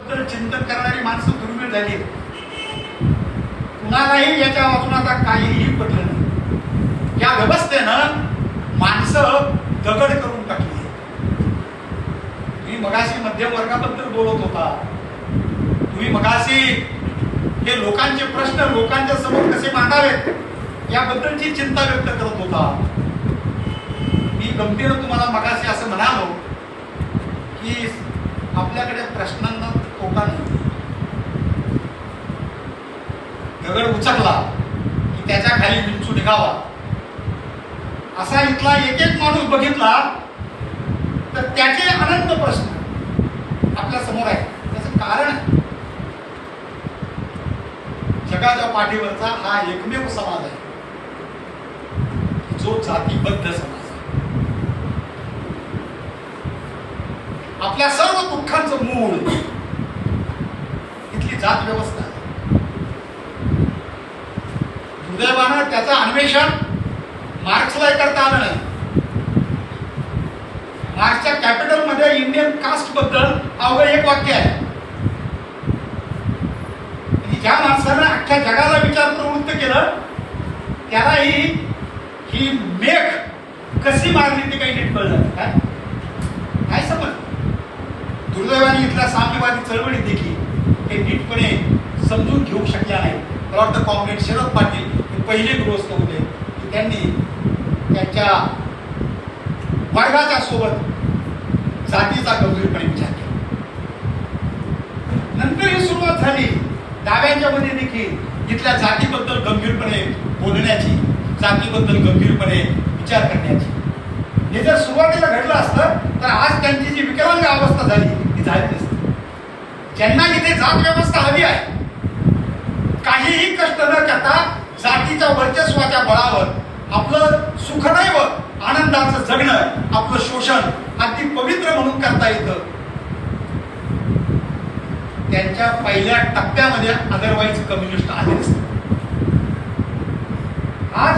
तर चिंतन करणारी माणसं दुर्मिळ झाली. कुणालाही याच्या वाचून आता काहीही पटलं नाही. या व्यवस्थेनं माणसं दगड करून टाकली. तुम्ही मगाशी मध्यम वर्गाबद्दल बोलत होता. तुम्ही मगाशी हे लोकांचे प्रश्न लोकांच्या समोर कसे मांडावेत याबद्दलची चिंता व्यक्त करत होता. मी गमतीनं तुम्हाला मगाशी असं म्हणालो की आपल्याकडे प्रश्नांना तोटा दगड उचकला की त्याच्याखाली विंचू निघावा. असा इथला एक एक माणूस बघितला तर त्याचे अनंत प्रश्न आपल्यासमोर आहे त्याचं कारण जगाच्या पाठीवरचा हा एकमेव समाज आहे. जो जातीबद्ध समाज आहे. आपल्या सर्व दुःखांचं मूळ जात व्यवस्था दुर्दैवानं त्याचं अन्वेषण मार्क्सला करता आलं नाही. मार्क्सच्या कॅपिटलमध्ये इंडियन कास्टबद्दल अवघड एक वाक्य आहे. म्हणजे ज्या माणसानं अख्ख्या जगाला विचार प्रवृत्त केलं त्यालाही ही मेघ कशी मारली ते काही नीट कळलं काय? काय समज? दुर्दैवाने इथल्या साम्यवादी चळवळीत देखील ते नीटपणे समजून घेऊ शकल्या नाही मला वाटतं कॉम्रेड शरद पाटील हे पहिले गृहस्थ होते. की त्यांनी त्यांच्या वर्गाच्या सोबत जातीचा गंभीरपणे विचार केला. नंतर ही सुरुवात झाली. डाव्यांच्या मध्ये देखील इथल्या जातीबद्दल गंभीरपणे बोलण्याची जातीबद्दल गंभीरपणे विचार करण्याची. हे जर सुरुवातीला घडलं असतं तर आज त्यांची जी विकलांग अवस्था झाली ती झाली नसती ज्यांना इथे जात व्यवस्था हवी आहे काहीही कष्ट न करता जातीच्या वर्चस्वाच्या बळावर आपलं सुखदैव आनंदाचं जगणं आपलं शोषण अगदी पवित्र म्हणून करता येतं. त्यांच्या पहिल्या टप्प्यामध्ये अदरवाईज कम्युनिस्ट आले आज